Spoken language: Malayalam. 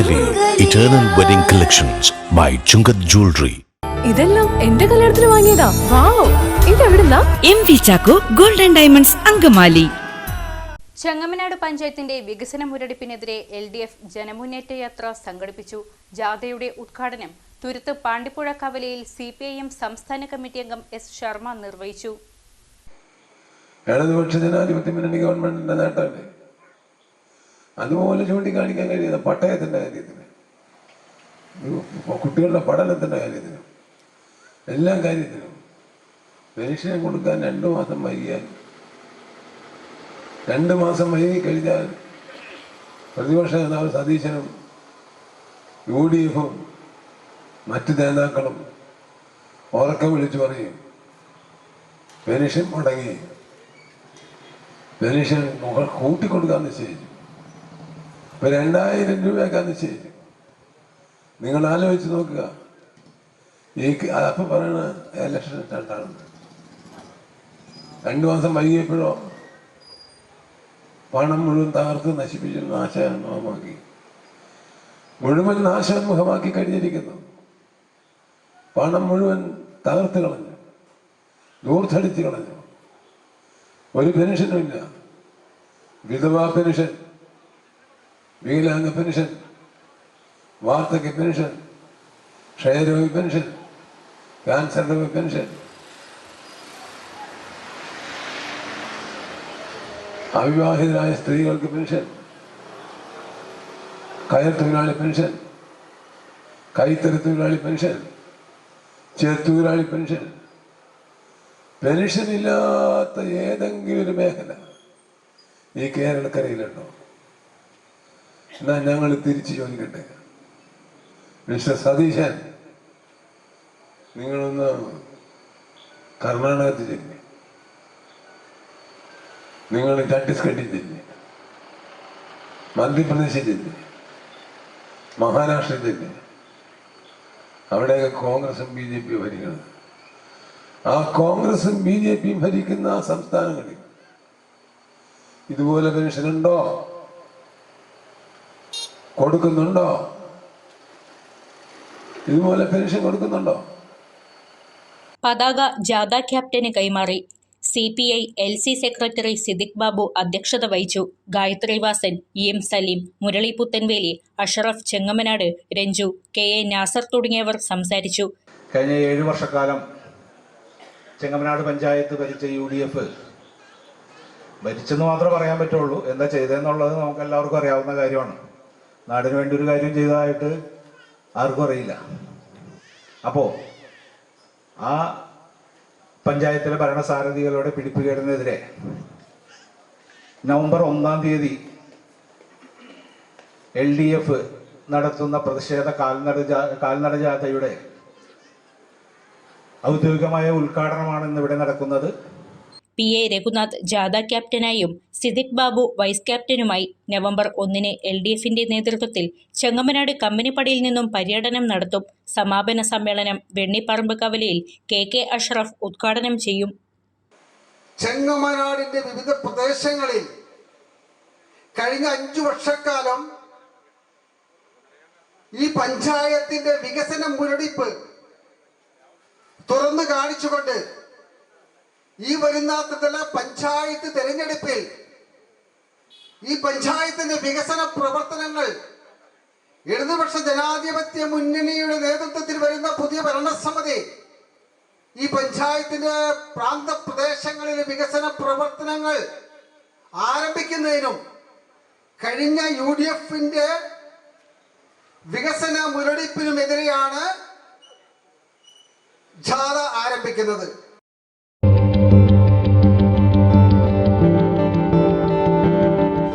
Angamaly eternal wedding collections by Chungath jewellery ഇതെല്ലാം എന്റെ കല്യാണത്തിന് വാങ്ങിയതാ. Wow ഇതെവിടുന്നാ? M V Chacko golden diamonds Angamaly. Chengamanad പഞ്ചായത്തിന്റെ വികസന മുരടിപ്പിനെതിരെ എൽ ഡി എഫ് ജനമുന്നേറ്റ യാത്ര സംഘടിപ്പിച്ചു. ജാഥയുടെ ഉദ്ഘാടനം തുരുത്ത് പാണ്ടിപ്പുഴ കവലയിൽ സി പി ഐ എം സംസ്ഥാന കമ്മിറ്റി അംഗം എസ് ശർമ്മ നിർവഹിച്ചു. ഇടതുപക്ഷ ജനാധിപത്യ മുന്നണി ഗവൺമെന്റിന്റെ നേട്ടമല്ലേ? അതുപോലെ ചൂണ്ടിക്കാണിക്കാൻ കഴിയുന്ന പട്ടയത്തിന്റെ കാര്യത്തിന്. കുട്ടികളുടെ പഠനത്തിന്റെ കാര്യത്തിനും. എല്ലാ കാര്യത്തിനും പെൻഷൻ കൊടുക്കാൻ രണ്ട് മാസം വൈകിയാൽ രണ്ട് മാസം വൈകി കഴിഞ്ഞാൽ പ്രതിപക്ഷ നേതാവ് സതീശനും യു ഡി എഫും മറ്റ് നേതാക്കളും ഉറക്കം വിളിച്ചു പറയും പെൻഷൻ മുടങ്ങി പെൻഷൻ കൂട്ടിക്കൊടുക്കാൻ നിശ്ചയിച്ചു. ഇപ്പൊ രണ്ടായിരം രൂപയൊക്കെ അത് ചെയ്തു നിങ്ങൾ ആലോചിച്ച് നോക്കുക. ഈ അപ്പൊ പറയണ ഇലക്ഷൻ രണ്ടാണ് രണ്ടു മാസം വൈകിയപ്പോഴോ പണം മുഴുവൻ തകർത്ത് നശിപ്പിച്ച് നാശമുഖമാക്കി മുഴുവൻ നാശോന്മുഖമാക്കി കഴിഞ്ഞിരിക്കുന്നു. പണം മുഴുവൻ തകർത്ത് കളഞ്ഞു. ദൂർത്തടിച്ച് കളഞ്ഞു. ഒരു പെൻഷനും ഇല്ല. വിധവാ പെൻഷൻ. വികലാംഗ പെൻഷൻ വാർദ്ധക്യ പെൻഷൻ ക്ഷയരോഗ പെൻഷൻ ക്യാൻസർ രോഗ പെൻഷൻ. അവിവാഹിതരായ സ്ത്രീകൾക്ക് പെൻഷൻ കയർ തൊഴിലാളി പെൻഷൻ കൈത്തറി തൊഴിലാളി പെൻഷൻ ചെറുത്തൊഴിലാളി പെൻഷൻ. പെൻഷൻ ഇല്ലാത്ത ഏതെങ്കിലും ഒരു മേഖല ഈ കേരളക്കരയിലുണ്ടോ? എന്നാ ഞങ്ങൾ തിരിച്ചു ചോദിക്കട്ടെ മിസ്റ്റർ സതീശൻ നിങ്ങളൊന്ന് കർണാടകത്തിൽ ചെല്ലി. നിങ്ങൾ ഛത്തീസ്ഗഡിൽ ചെല്ലി. മധ്യപ്രദേശിൽ ചെല്ലി. മഹാരാഷ്ട്രയിൽ ചെല്ലി. അവിടെയൊക്കെ കോൺഗ്രസും ബി ജെ പി ഭരിക്കുന്നത് ആ കോൺഗ്രസും ബി ജെ പിയും ഭരിക്കുന്ന ആ സംസ്ഥാനങ്ങളിൽ ഇതുപോലെ പെൻഷൻ ഉണ്ടോ കൊടുക്കുന്നുണ്ടോ? ഇതുപോലെ പെൻഷൻ കൊടുക്കുന്നുണ്ടോ? പതാക ജാഥ ക്യാപ്റ്റന് കൈമാറി. C P I L C secretary Siddique Babu അധ്യക്ഷത വഹിച്ചു. Gayathri Vasan E M Saleem Murali Puthenvely Ashraf Chengamanad Ranju K A Nasar തുടങ്ങിയവർ സംസാരിച്ചു. കഴിഞ്ഞ ഏഴു വർഷക്കാലം ചെങ്ങമനാട് പഞ്ചായത്ത് ഭരിച്ച യു ഡി എഫ് ഭരിച്ചെന്ന് മാത്രമേ പറയാൻ പറ്റുള്ളൂ. എന്താ ചെയ്തതെന്നുള്ളത് നമുക്ക് എല്ലാവർക്കും അറിയാവുന്ന കാര്യമാണ്. നാടിന് വേണ്ടി ഒരു കാര്യം ചെയ്തതായിട്ട് ആർക്കും അറിയില്ല. അപ്പോ ആ പഞ്ചായത്തിലെ ഭരണസാരഥികളുടെ പിടിപ്പുകേടിനെതിരെ നവംബർ ഒന്നാം തീയതി എൽ ഡി എഫ് നടത്തുന്ന പ്രതിഷേധ കാൽനട കാൽനട ജാഥയുടെ ഔദ്യോഗികമായ ഉദ്ഘാടനമാണ് ഇന്ന് ഇവിടെ നടക്കുന്നത്. പി എ രഘുനാഥ് ജാഥ ക്യാപ്റ്റനായും സിദിഖ് ബാബു വൈസ് ക്യാപ്റ്റനുമായി നവംബർ ഒന്നിന് എൽ ഡി എഫിന്റെ നേതൃത്വത്തിൽ ചെങ്ങമനാട് കമ്പനിപ്പടിയിൽ നിന്നും പര്യടനം നടത്തും. സമാപന സമ്മേളനം വെണ്ണിപ്പറമ്പ് കവലയിൽ കെ കെ അഷ്റഫ് ഉദ്ഘാടനം ചെയ്യും. ചെങ്ങമനാടിന്റെ വിവിധ പ്രദേശങ്ങളിൽ കഴിഞ്ഞ അഞ്ചു വർഷക്കാലം ഈ പഞ്ചായത്തിന്റെ വികസന മുരടിപ്പ് തുറന്നു കാണിച്ചുകൊണ്ട് ഈ വരുന്ന പഞ്ചായത്ത് തെരഞ്ഞെടുപ്പിൽ ഈ പഞ്ചായത്തിന്റെ വികസന പ്രവർത്തനങ്ങൾ ഇടതുപക്ഷ ജനാധിപത്യ മുന്നണിയുടെ നേതൃത്വത്തിൽ വരുന്ന പുതിയ ഭരണസമിതി ഈ പഞ്ചായത്തിന്റെ പ്രാന്ത പ്രദേശങ്ങളിലെ വികസന പ്രവർത്തനങ്ങൾ ആരംഭിക്കുന്നതിനും കഴിഞ്ഞ യു ഡി എഫിന്റെ വികസന മുരടിപ്പിനുമെതിരെയാണ് ജാഥ ആരംഭിക്കുന്നത്.